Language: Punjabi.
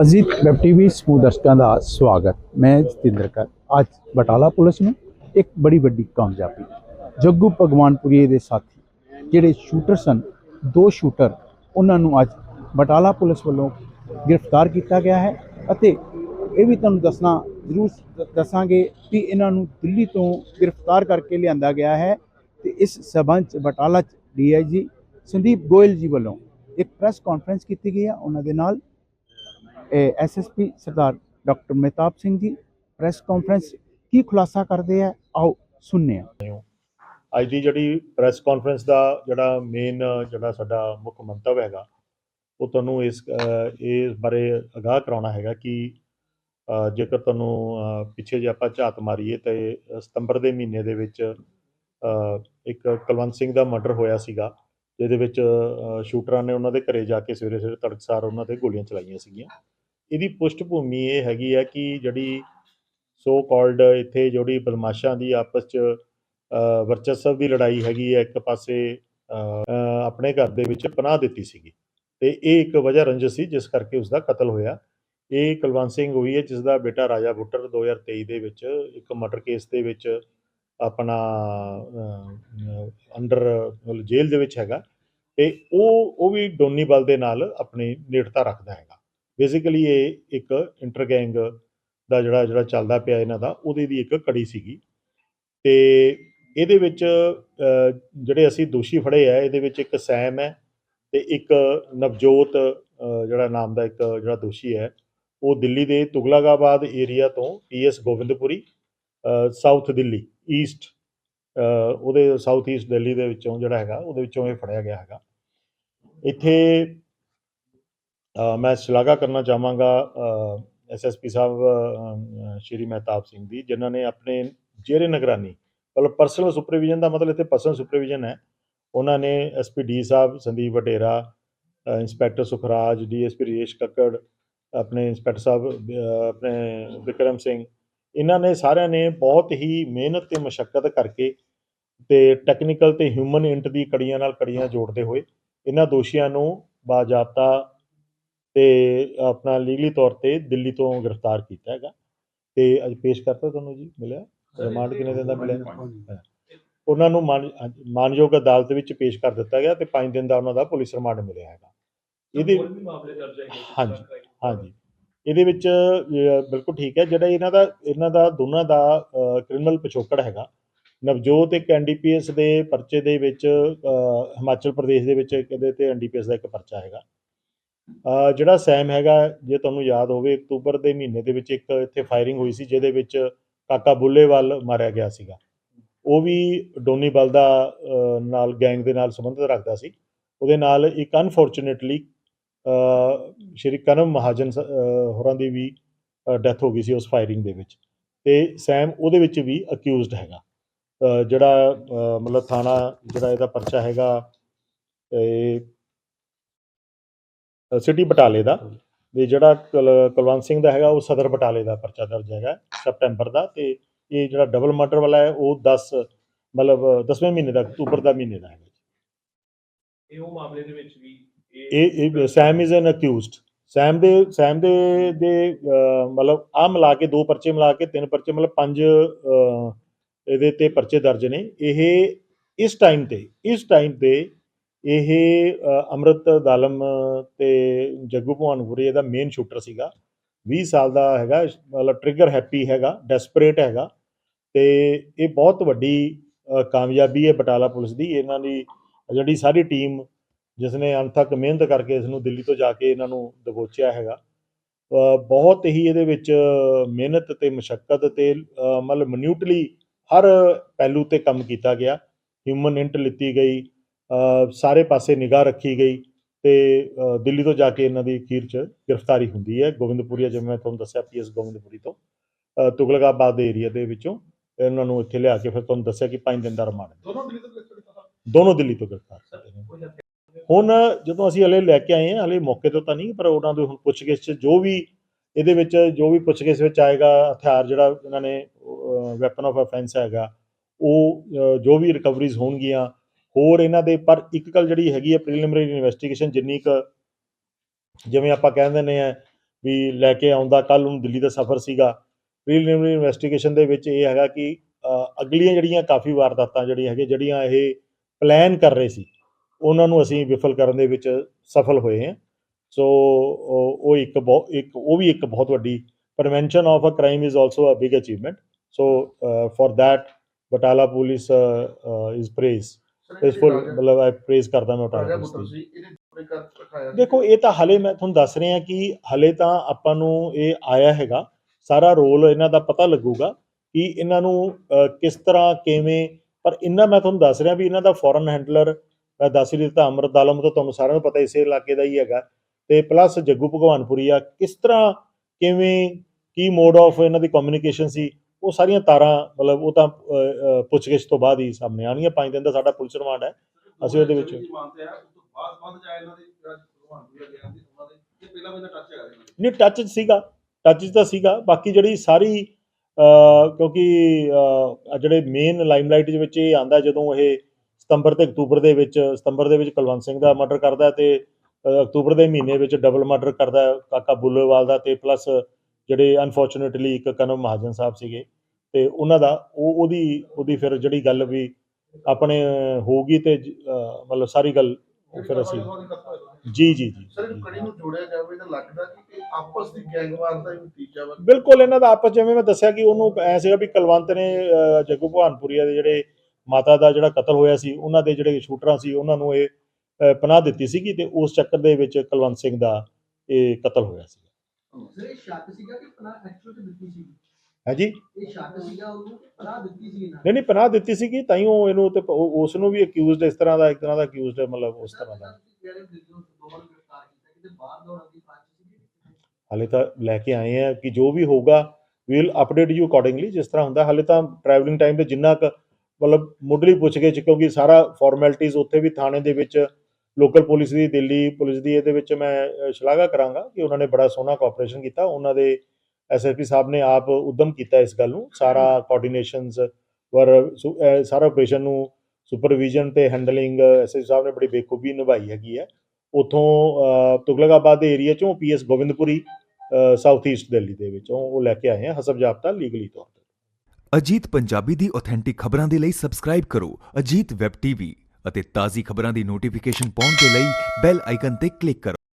ਅਜੀਤ ਵੈਬ ਟੀਵੀ ਸਮੂਹ ਦਰਸ਼ਕਾਂ ਦਾ ਸਵਾਗਤ। ਮੈਂ ਜਤਿੰਦਰ ਕਰ। ਅੱਜ ਬਟਾਲਾ ਪੁਲਿਸ ਨੂੰ ਇੱਕ ਬੜੀ ਵੱਡੀ ਕਾਮਯਾਬੀ। ਜੱਗੂ ਭਗਵਾਨਪੁਰੀ ਦੇ ਸਾਥੀ ਜਿਹੜੇ ਸ਼ੂਟਰ ਸਨ, ਦੋ ਸ਼ੂਟਰ ਉਹਨਾਂ ਨੂੰ ਅੱਜ ਬਟਾਲਾ ਪੁਲਿਸ ਵੱਲੋਂ ਗ੍ਰਿਫਤਾਰ ਕੀਤਾ ਗਿਆ ਹੈ ਅਤੇ ਇਹ ਵੀ ਤੁਹਾਨੂੰ ਦੱਸਣਾ, ਜ਼ਰੂਰ ਦੱਸਾਂਗੇ ਕਿ ਇਹਨਾਂ ਨੂੰ ਦਿੱਲੀ ਤੋਂ ਗ੍ਰਿਫਤਾਰ ਕਰਕੇ ਲਿਆਂਦਾ ਗਿਆ ਹੈ ਤੇ ਇਸ ਸਬੰਧ 'ਚ ਬਟਾਲਾ ਚ ਡੀਆਈਜੀ ਸੰਦੀਪ ਗੋਇਲ ਜੀ ਵੱਲੋਂ ਇੱਕ ਪ੍ਰੈਸ ਕਾਨਫਰੰਸ ਕੀਤੀ ਗਈ ਹੈ। ਉਹਨਾਂ ਦੇ ਨਾਲ ਐਸਐਸਪੀ ਸਰਦਾਰ doctor Mehtab Singh ji press conference ਕੀ ਖੁਲਾਸਾ ਕਰਦੇ ਆ? ਆਓ ਸੁਣਨੇ ਆ। ਅੱਜ ਦੀ ਜਿਹੜੀ ਪ੍ਰੈਸ ਕਾਨਫਰੰਸ ਦਾ ਜਿਹੜਾ ਮੇਨ ਜਿਹੜਾ ਸਾਡਾ ਮੁੱਖ ਮੰਤਵ ਹੈਗਾ ਉਹ ਤੁਹਾਨੂੰ ਇਸ ਅਹ, ਇਸ ਬਾਰੇ ਅਗਾਹ ਕਰਾਉਣਾ ਹੈਗਾ ਕਿ ਜੇਕਰ ਤੁਹਾਨੂੰ ਪਿੱਛੇ ਜੇ ਆਪਾਂ ਝਾਤ ਮਾਰੀਏ ਤੇ ਸਤੰਬਰ ਦੇ ਮਹੀਨੇ ਦੇ ਵਿੱਚ ਇੱਕ ਕੁਲਵੰਤ ਸਿੰਘ ਦਾ ਮਰਡਰ ਹੋਇਆ ਸੀਗਾ ਜਿਹਦੇ ਵਿੱਚ ਸ਼ੂਟਰਾਂ ਨੇ ਉਹਨਾਂ ਦੇ ਘਰੇ ਜਾ ਕੇ ਸਵੇਰੇ ਸਵੇਰੇ ਤੜਕਸਾਰ ਉਹਨਾਂ ਤੇ ਗੋਲੀਆਂ ਚਲਾਈਆਂ ਸੀਗੀਆਂ। ਇਹਦੀ ਪੁਸ਼ਟ ਭੂਮੀ ਇਹ ਹੈਗੀ ਹੈ ਕਿ ਜਿਹੜੀ ਸੋ ਕਾਲਡ ਇੱਥੇ ਜਿਹੜੀ ਬਦਮਾਸ਼ਾਂ ਦੀ ਆਪਸ 'ਚ ਵਰਚਸਵ ਦੀ ਲੜਾਈ ਹੈਗੀ ਹੈ ਇੱਕ ਪਾਸੇ ਆਪਣੇ ਘਰ ਦੇ ਵਿੱਚ ਪਨਾਹ ਦਿੱਤੀ ਸੀਗੀ। ਤੇ ਇਹ ਇੱਕ ਵਜ੍ਹਾ ਰੰਜਿਸ਼ ਸੀ, ਜਿਸ ਕਰਕੇ ਉਸ ਦਾ ਕਤਲ ਹੋਇਆ। ਇਹ ਕੁਲਵੰਤ ਸਿੰਘ ਹੋਈ ਹੈ ਜਿਸ ਦਾ ਬੇਟਾ ਰਾਜਾ ਬੁੱਟਰ 2023 ਦੇ ਵਿੱਚ ਇੱਕ ਮਰਡਰ ਕੇਸ ਦੇ ਵਿੱਚ ਆਪਣਾ ਅੰਡਰ ਜੇਲ੍ਹ ਦੇ ਵਿੱਚ ਹੈਗਾ। ਤੇ ਉਹ ਉਹ ਵੀ ਡੋਨੀ ਬਲ ਦੇ ਨਾਲ ਆਪਣੀ ਨੇੜਤਾ ਰੱਖਦਾ ਹੈਗਾ। ਬੇਸਿਕਲੀ ਇਹ ਇੱਕ ਇੰਟਰ ਗੈਂਗ ਦਾ ਜਿਹੜਾ ਜਿਹੜਾ ਚੱਲਦਾ ਪਿਆ ਇਹਨਾਂ ਦਾ, ਉਹਦੇ ਦੀ ਇੱਕ ਕੜੀ ਸੀਗੀ। ਤੇ ਇਹਦੇ ਵਿੱਚ ਜਿਹੜੇ ਅਸੀਂ ਦੋਸ਼ੀ ਫੜੇ ਆ, ਇਹਦੇ ਵਿੱਚ ਇੱਕ ਸੈਮ ਹੈ ਤੇ ਇੱਕ ਨਵਜੋਤ ਜਿਹੜਾ ਨਾਮ ਦਾ ਇੱਕ ਜਿਹੜਾ ਦੋਸ਼ੀ ਹੈ, ਉਹ ਦਿੱਲੀ ਦੇ ਤੁਗਲਕਾਬਾਦ ਏਰੀਆ ਤੋਂ PS Gobindpuri south Delhi, east ਉਹਦੇ ਸਾਊਥ ਈਸਟ ਦਿੱਲੀ ਦੇ ਵਿੱਚੋਂ ਜਿਹੜਾ ਹੈਗਾ, ਉਹਦੇ ਵਿੱਚੋਂ ਇਹ ਫੜਿਆ ਗਿਆ ਹੈਗਾ। ਇੱਥੇ ਮੈਂ ਸ਼ਲਾਘਾ ਕਰਨਾ ਚਾਹਾਂਗਾ ਐਸਐਸਪੀ ਸਾਹਿਬ ਸ਼੍ਰੀ ਮਹਿਤਾਬ ਸਿੰਘ ਦੀ, ਜਿਨ੍ਹਾਂ ਨੇ ਆਪਣੇ ਜੇਰੇ ਨਿਗਰਾਨੀ, ਮਤਲਬ ਪਰਸਨਲ ਸੁਪਰਵਿਜ਼ਨ ਦਾ ਮਤਲਬ ਇੱਥੇ ਪਰਸਨਲ ਸੁਪਰਵਿਜ਼ਨ ਹੈ। ਉਹਨਾਂ ਨੇ ਐਸਪੀ ਡੀ ਸਾਹਿਬ, ਸੰਦੀਪ ਵਟੇਰਾ ਇੰਸਪੈਕਟਰ ਸੁਖਰਾਜ ਡੀਐਸਪੀ ਰੇਸ਼ ਕੱਕੜ, ਆਪਣੇ ਇੰਸਪੈਕਟਰ ਸਾਹਿਬ ਆਪਣੇ ਵਿਕਰਮ ਸਿੰਘ, ਇਹਨਾਂ ਨੇ ਸਾਰਿਆਂ ਨੇ ਬਹੁਤ ਹੀ ਮਿਹਨਤ ਤੇ ਮਸ਼ੱਕਤ ਕਰਕੇ ਤੇ ਟੈਕਨੀਕਲ ਤੇ ਹਿਊਮਨ ਇੰਟ ਦੀ ਕੜੀਆਂ ਨਾਲ ਕੜੀਆਂ ਜੋੜਦੇ ਹੋਏ ਇਹਨਾਂ ਦੋਸ਼ੀਆਂ ਨੂੰ ਬਾਜ਼ਾਬਤਾ ਤੇ ਆਪਣਾ ਲੀਗਲੀ ਤੌਰ ਤੇ ਦਿੱਲੀ ਤੋਂ ਗ੍ਰਿਫਤਾਰ ਕੀਤਾ ਹੈਗਾ ਤੇ ਅੱਜ ਪੇਸ਼ ਕਰਤਾ ਤੁਹਾਨੂੰ ਜੀ ਮਿਲਿਆ? ਰਿਮਾਂਡ ਕਿੰਨੇ ਦਿਨ ਦਾ ਮਿਲਿਆ। ਉਹਨਾਂ ਨੂੰ ਮਾਨਯੋਗ ਅਦਾਲਤ ਵਿੱਚ ਪੇਸ਼ ਕਰ ਦਿੱਤਾ ਗਿਆ ਤੇ 5 ਦਿਨ ਦਾ ਉਹਨਾਂ ਦਾ ਪੁਲਿਸ ਰਿਮਾਂਡ ਮਿਲਿਆ ਹੈਗਾ। ਇਹਦੇ ਹਾਂਜੀ। ਹਾਂਜੀ। ਇਹਦੇ ਵਿੱਚ ਬਿਲਕੁਲ ਠੀਕ ਹੈ। ਜਿਹੜਾ ਇਹਨਾਂ ਦਾ ਇਹਨਾਂ ਦਾ ਦੋਨਾਂ ਦਾ ਕ੍ਰਿਮੀਨਲ ਪਿਛੋਕੜ ਹੈਗਾ ਨਵਜੋਤ ਇੱਕ ਐਨਡੀਪੀਐਸ ਦੇ ਪਰਚੇ ਦੇ ਵਿੱਚ ਹਿਮਾਚਲ ਪ੍ਰਦੇਸ਼ ਦੇ ਵਿੱਚ ਇਹਦੇ ਤੇ ਐਨਡੀਪੀਐਸ ਦਾ ਇੱਕ ਪਰਚਾ ਹੈਗਾ। ਜਿਹੜਾ ਸੈਮ ਹੈਗਾ, ਜੇ ਤੁਹਾਨੂੰ ਯਾਦ ਹੋਵੇ, ਅਕਤੂਬਰ ਦੇ ਮਹੀਨੇ ਦੇ ਵਿੱਚ ਇੱਕ ਇੱਥੇ ਫਾਇਰਿੰਗ ਹੋਈ ਸੀ, ਜਿਹਦੇ ਵਿੱਚ ਕਾਕਾ ਬੁੱਲੇਵਾਲ ਮਾਰਿਆ ਗਿਆ ਸੀਗਾ। ਉਹ ਵੀ ਡੋਨੀਵਾਲ ਦਾ ਨਾਲ ਗੈਂਗ ਦੇ ਨਾਲ ਸੰਬੰਧਿਤ ਰੱਖਦਾ ਸੀ। ਉਹਦੇ ਨਾਲ ਇੱਕ ਅਨਫੋਰਚੂਨੇਟਲੀ ਸ਼੍ਰੀ ਕਨਮ ਮਹਾਜਨ ਹੋਰਾਂ ਦੀ ਵੀ ਡੈਥ ਹੋ ਗਈ ਸੀ ਉਸ ਫਾਇਰਿੰਗ ਦੇ ਵਿੱਚ। ਤੇ ਸੈਮ ਉਹਦੇ ਵਿੱਚ ਵੀ ਅਕਿਊਜ਼ਡ ਹੈਗਾ। ਜਿਹੜਾ ਮਤਲਬ ਥਾਣਾ ਜਿਹੜਾ ਇਹਦਾ ਪਰਚਾ ਹੈਗਾ, ਇਹ ਸਿਟੀ ਬਟਾਲੇ ਦਾ। ਤੇ ਜਿਹੜਾ ਕੁਲ- ਕੁਲਵੰਤ ਸਿੰਘ ਦਾ ਹੈਗਾ ਉਹ ਸਦਰ ਬਟਾਲੇ ਦਾ ਪਰਚਾ ਦਰਜ ਹੈਗਾ ਸਪਟੈਂਬਰ ਦਾ। ਤੇ ਇਹ ਜਿਹੜਾ ਡਬਲ ਮਰਡਰ ਵਾਲਾ ਹੈ ਉਹ 10 ਮਤਲਬ 10ਵੇਂ ਮਹੀਨੇ ਦਾ ਅਕਤੂਬਰ ਦਾ ਮਹੀਨੇ ਦਾ ਹੈਗਾ ਇਹ ਉਹ ਮਾਮਲੇ ਦੇ ਵਿੱਚ ਵੀ ਇਹ ਇਹ ਸੈਮ ਇਜ਼ ਐਨ ਅਕਿਊਜ਼ਡ। ਸੈਮ ਦੇ ਸੈਮ ਦੇ ਦੇ ਮਤਲਬ ਆ ਮਿਲਾ ਕੇ ਦੋ ਪਰਚੇ ਮਿਲਾ ਕੇ ਤਿੰਨ ਪਰਚੇ ਮਤਲਬ ਪੰਜ ਇਹਦੇ ਤੇ ਪਰਚੇ ਦਰਜ ਨੇ। ਇਹ ਇਸ ਟਾਈਮ ਤੇ ਇਸ ਟਾਈਮ ਤੇ ਇਹ ਅਹ, ਅੰਮ੍ਰਿਤ ਦਾਲਮ ਤੇ ਜੱਗੂ ਭਵਾਨਪੁਰੀ ਇਹਦਾ ਮੇਨ ਸ਼ੂਟਰ ਸੀਗਾ। 20 ਸਾਲ ਦਾ ਹੈਗਾ ਮਤਲਬ ਟ੍ਰਿਗਰ ਹੈਪੀ ਹੈਗਾ ਡੈਸਪਰੇਟ ਹੈਗਾ। ਤੇ ਇਹ ਬਹੁਤ ਵੱਡੀ ਕਾਮਯਾਬੀ ਹੈ ਬਟਾਲਾ ਪੁਲਿਸ ਦੀ। ਇਹਨਾਂ ਦੀ ਜਿਹੜੀ ਸਾਰੀ ਟੀਮ ਜਿਸ ਨੇ ਅਣਥੱਕ ਮਿਹਨਤ ਕਰਕੇ ਇਸ ਨੂੰ ਦਿੱਲੀ ਤੋਂ ਜਾ ਕੇ ਇਹਨਾਂ ਨੂੰ ਦਬੋਚਿਆ ਹੈਗਾ। ਬਹੁਤ ਹੀ ਇਹਦੇ ਵਿੱਚ ਮਿਹਨਤ ਤੇ ਮੁਸ਼ਕਲ ਤੇ ਮਤਲਬ ਮਨਿਊਟਲੀ ਹਰ ਪਹਿਲੂ ਤੇ ਕੰਮ ਕੀਤਾ ਗਿਆ। ਹਿਊਮਨ ਇੰਟ ਲਿੱਤੀ ਗਈ। ਸਾਰੇ ਪਾਸੇ ਨਿਗਾਹ ਰੱਖੀ ਗਈ ਤੇ ਦਿੱਲੀ ਤੋਂ ਜਾ ਕੇ ਇਹਨਾਂ ਦੀ ਅਖੀਰ ਚ ਗ੍ਰਿਫਤਾਰੀ ਹੁੰਦੀ ਹੈ ਗੋਬਿੰਦਪੁਰੀਆ ਜਿਵੇਂ ਮੈਂ ਤੁਹਾਨੂੰ ਦੱਸਿਆ ਪੀਐਸ ਗੋਬਿੰਦਪੁਰੀ ਤੋਂ। ਤੁਗਲਕਾਬਾਦ ਦੇ ਏਰੀਆ ਦੇ ਵਿੱਚੋਂ ਇਹਨਾਂ ਨੂੰ ਇੱਥੇ ਲਿਆ ਕੇ ਫਿਰ ਤੁਹਾਨੂੰ ਦੱਸਿਆ ਕਿ 5 ਦਿਨ ਦਾ ਰਿਮਾਂਡ। ਦੋਨੋਂ ਦਿੱਲੀ ਤੋਂ ਗ੍ਰਿਫਤਾਰ ਦੋਨੋਂ ਦਿੱਲੀ ਤੋਂ ਗ੍ਰਿਫਤਾਰ ਹੁਣ ਜਦੋਂ ਅਸੀਂ ਹਲੇ ਲੈ ਕੇ ਆਏ ਹਾਂ ਹਲੇ ਮੌਕੇ ਤੋਂ ਤਾਂ ਨਹੀਂ ਪਰ ਉਹਨਾਂ ਦੇ ਹੁਣ ਪੁੱਛਗਿੱਛ 'ਚ ਜੋ ਵੀ ਇਹਦੇ ਵਿੱਚ ਜੋ ਵੀ ਪੁੱਛਗਿੱਛ ਵਿੱਚ ਆਏਗਾ ਹਥਿਆਰ ਜਿਹੜਾ ਇਹਨਾਂ ਨੇ ਵੈਪਨ ਆਫ ਅਫੈਂਸ ਹੈਗਾ ਉਹ ਜੋ ਵੀ ਰਿਕਵਰੀਜ਼ ਹੋਣਗੀਆਂ ਹੋਰ ਇਹਨਾਂ ਦੇ ਪਰ ਇੱਕ ਗੱਲ ਜਿਹੜੀ ਹੈਗੀ ਹੈ ਪ੍ਰੀਲਿਮਿਨਰੀ ਇਨਵੈਸਟੀਗੇਸ਼ਨ ਜਿੰਨੀ ਕੁ ਜਿਵੇਂ ਆਪਾਂ ਕਹਿੰਦੇ ਨੇ ਆ ਵੀ ਲੈ ਕੇ ਆਉਂਦਾ ਕੱਲ ਨੂੰ ਦਿੱਲੀ ਦਾ ਸਫ਼ਰ ਸੀਗਾ ਪ੍ਰੀਲਿਮਿਨਰੀ ਇਨਵੈਸਟੀਗੇਸ਼ਨ ਦੇ ਵਿੱਚ ਇਹ ਹੈਗਾ ਕਿ ਅਗਲੀਆਂ ਜਿਹੜੀਆਂ ਕਾਫੀ ਵਾਰਦਾਤਾਂ ਜਿਹੜੀਆਂ ਹੈਗੇ ਜਿਹੜੀਆਂ ਇਹ ਪਲਾਨ ਕਰ ਰਹੇ ਸੀ ਉਹਨਾਂ ਨੂੰ ਅਸੀਂ ਵਿਫਲ ਕਰਨ ਦੇ ਵਿੱਚ ਸਫਲ ਹੋਏ ਹਾਂ। ਸੋ ਉਹ ਇੱਕ ਬਹੁ- ਇੱਕ ਉਹ ਵੀ ਇੱਕ ਬਹੁਤ ਵੱਡੀ prevention of uh crime is also uh big achievement so uh, for Batala police is praise praiseful ਮਤਲਬ ਆਈ ਪ੍ਰੇਜ਼ ਕਰਦਾ ਮੈਂ ਪੁਲਿਸ ਦੀ ਸੀ। ਦੇਖੋ ਇਹ ਤਾਂ ਹਲੇ ਮੈਂ ਤੁਹਾਨੂੰ ਦੱਸ ਰਿਹਾ ਕਿ ਹਲੇ ਤਾਂ ਆਪਾਂ ਨੂੰ ਇਹ ਆਇਆ ਹੈਗਾ। ਸਾਰਾ ਰੋਲ ਇਹਨਾਂ ਦਾ ਪਤਾ ਲੱਗੂਗਾ ਕਿ ਇਹਨਾਂ ਨੂੰ ਕਿਸ ਤਰ੍ਹਾਂ ਕਿਵੇਂ ਪਰ ਇੰਨਾ ਮੈਂ ਤੁਹਾਨੂੰ ਦੱਸ ਰਿਹਾ ਵੀ ਇਹਨਾਂ ਦਾ ਫੋਰਨ ਹੈਂਡਲਰ ਮੈਂ ਦੱਸ ਹੀ ਦਿੱਤਾ ਅਮਰਤ ਆਲਮ ਤਾਂ ਤੁਹਾਨੂੰ ਸਾਰਿਆਂ ਨੂੰ ਪਤਾ ਇਸੇ ਇਲਾਕੇ ਦਾ ਹੀ ਹੈਗਾ। ਤੇ ਪਲੱਸ ਜੱਗੂ ਭਗਵਾਨਪੁਰੀ ਆ ਕਿਸ ਤਰ੍ਹਾਂ ਕਿਵੇਂ ਕੀ ਮੋਡ ਆਫ ਇਹਨਾਂ ਦੀ ਕਮਿਊਨੀਕੇਸ਼ਨ ਸੀ ਉਹ ਸਾਰੀਆਂ ਤਾਰਾਂ, ਮਤਲਬ ਉਹ ਤਾਂ ਪੁੱਛਗਿੱਛ ਤੋਂ ਬਾਅਦ ਹੀ ਸਾਹਮਣੇ ਆਉਣਗੀਆਂ ਪੰਜ ਦਿਨ ਦਾ ਸਾਡਾ ਪੁਲਿਸ ਰਿਮਾਂਡ ਹੈ। ਅਸੀਂ ਉਹਦੇ ਵਿੱਚ- ਨਹੀਂ ਟੱਚ ਸੀਗਾ ਟੱਚ ਤਾਂ ਸੀਗਾ। ਬਾਕੀ ਜਿਹੜੀ ਸਾਰੀ ਕਿਉਂਕਿ ਜਿਹੜੇ ਮੇਨ ਲਾਈਮਲਾਈਟ ਦੇ ਵਿੱਚ ਇਹ ਆਂਦਾ ਜਦੋਂ ਇਹ ਸਤੰਬਰ ਤੇ ਅਕਤੂਬਰ ਦੇ ਵਿੱਚ, ਸਤੰਬਰ ਦੇ ਵਿੱਚ ਕੁਲਵੰਤ ਸਿੰਘ ਦਾ ਮਰਡਰ ਕਰਦਾ ਹੈ ਤੇ ਅਕਤੂਬਰ ਦੇ ਮਹੀਨੇ ਵਿੱਚ ਡਬਲ ਮਰਡਰ ਕਰਦਾ ਕਾਕਾ ਬੁੱਲੇਵਾਲ ਦਾ ਤੇ ਪਲੱਸ ਜਿਹੜੇ ਅਨਫੋਰਚੂਨੇਟਲੀ ਇੱਕ ਕਨਮ ਮਹਾਜਨ ਸਾਹਿਬ ਸੀਗੇ। ਤੇ ਉਹਨਾਂ ਦਾ ਉਹ ਉਹਦੀ ਉਹਦੀ ਫਿਰ ਜਿਹੜੀ ਗੱਲ ਵੀ ਆਪਣੇ ਹੋਊਗੀ ਤੇ ਮਤਲਬ ਸਾਰੀ ਗੱਲ ਫਿਰ ਅਸੀਂ ਜੀ ਜੀ ਜੀ। ਸਰ ਕੜੀ ਨੂੰ ਜੋੜਿਆ ਜਾਵੇ ਤਾਂ ਲੱਗਦਾ ਕਿ ਆਪਸ ਦੀ ਗੈਂਗਵਾਰ ਦਾ ਹੀ ਨਤੀਜਾ ਬਿਲਕੁਲ ਇਹਨਾਂ ਦਾ ਆਪਸ ਜਿਵੇਂ ਮੈਂ ਦੱਸਿਆ ਕਿ ਉਹਨੂੰ ਐ ਸੀਗਾ ਵੀ ਕਲਵੰਤ ਨੇ ਜੱਗੂ ਭਵਾਨਪੁਰੀਆ ਦੇ ਜਿਹੜੇ ਮਾਤਾ ਦਾ ਜਿਹੜਾ ਕਤਲ ਹੋਇਆ ਸੀ ਉਹਨਾਂ ਦੇ ਜਿਹੜੇ ਸ਼ੂਟਰਾਂ ਸੀ ਉਹਨਾਂ ਨੂੰ ਇਹ ਪਨਾਹ ਦਿੱਤੀ ਸੀਗੀ ਤੇ ਉਸ ਚੱਕਰ ਦੇ ਵਿੱਚ ਕੁਲਵੰਤ ਸਿੰਘ ਦਾ ਇਹ ਕਤਲ ਹੋਇਆ ਸੀ ਸਰ ਇਹ ਸ਼ੱਕ ਸੀਗਾ ਕਿ ਪਨਾਹ ਐਕਚੁਅਲ ਚ ਦਿੱਤੀ ਸੀ ਹੈ ਜੀ ਇਹ ਸ਼ੱਕ ਸੀਗਾ ਉਹਨੂੰ ਕਿ ਪਨਾਹ ਦਿੱਤੀ ਸੀ ਇਹਨਾਂ ਨਹੀਂ ਨਹੀਂ ਪਨਾਹ ਦਿੱਤੀ ਇਹਨੂੰ ਤੇ ਉਸ ਨੂੰ ਵੀ ਅਕਿਊਜ਼ਡ ਇਸ ਤਰ੍ਹਾਂ ਦਾ ਇੱਕ ਤਰ੍ਹਾਂ ਦਾ ਅਕਿਊਜ਼ਡ ਮਤਲਬ ਉਸ ਤਰ੍ਹਾਂ ਦਾ। ਨੂੰ ਸੀ ਹਾਲੇ ਤਾਂ ਲੈ ਕੇ ਆਏ ਆ ਕਿ ਜੋ ਵੀ ਹੋਊਗਾ ਵੀਲ ਅਪਡੇਟ ਯੂ ਅਕੋਰਡਿੰਗਲੀ ਜਿਸ ਤਰ੍ਹਾਂ ਹੁੰਦਾ। ਹਾਲੇ ਤਾਂ ਟਰੈਵਲਿੰਗ ਟਾਈਮ ਤੇ ਜਿੰਨਾ ਕੁ ਮਤਲਬ ਮੁੱਢਲੀ ਪੁੱਛਗਿੱਛ ਕਿਉਂਕਿ ਸਾਰਾ ਫਾਰਮੈਲਿਟੀਜ਼ ਉੱਥੇ ਵੀ ਥਾਣੇ ਦੇ ਵਿੱਚ ਲੋਕਲ ਪੁਲਿਸ ਦੀ ਦਿੱਲੀ ਪੁਲਿਸ ਦੀ ਇਹਦੇ ਵਿੱਚ ਮੈਂ ਸ਼ਲਾਘਾ ਕਰਾਂਗਾ ਕਿ ਉਹਨਾਂ ਨੇ ਬੜਾ ਸੋਹਣਾ ਕੋਆਪਰੇਸ਼ਨ ਕੀਤਾ। ਉਹਨਾਂ ਦੇ ਐਸਐਸਪੀ ਸਾਹਿਬ ਨੇ ਆਪ ਉਦਮ ਕੀਤਾ ਇਸ ਗੱਲ ਨੂੰ। ਸਾਰਾ ਕੋਆਰਡੀਨੇਸ਼ਨਸ ਵਰ ਸੁ- ਸਾਰਾ ਆਪਰੇਸ਼ਨ ਨੂੰ ਸੁਪਰਵੀਜ਼ਨ ਤੇ ਹੈਂਡਲਿੰਗ ਐਸਐਸਪੀ ਸਾਹਿਬ ਨੇ ਬੜੀ ਬੇਖੂਬੀ ਨਿਭਾਈ ਹੈਗੀ ਹੈ। ਉਥੋਂ ਤੁਗਲਕਾਬਾਦ ਦੇ ਏਰੀਆ ਚੋਂ PS Gobindpuri south east Delhi ਦੇ ਵਿੱਚੋਂ ਉਹ ਲੈ ਕੇ ਆਏ ਆ ਹਸਬ ਜਾਬਤਾ ਲੀਗਲੀ ਤੌਰ ਤੇ। ਅਜੀਤ ਪੰਜਾਬੀ ਦੀ ਆਥੈਂਟਿਕ ਖਬਰਾਂ ਦੇ ਲਈ ਸਬਸਕ੍ਰਾਈਬ ਕਰੋ ਅਜੀਤ ਵੈਬ ਟੀਵੀ ਅਤੇ ਤਾਜ਼ੀ ਖਬਰਾਂ ਦੀ ਨੋਟੀਫਿਕੇਸ਼ਨ ਪਾਉਣ ਦੇ ਲਈ ਬੈਲ ਆਈਕਨ ਤੇ ਕਲਿੱਕ ਕਰੋ।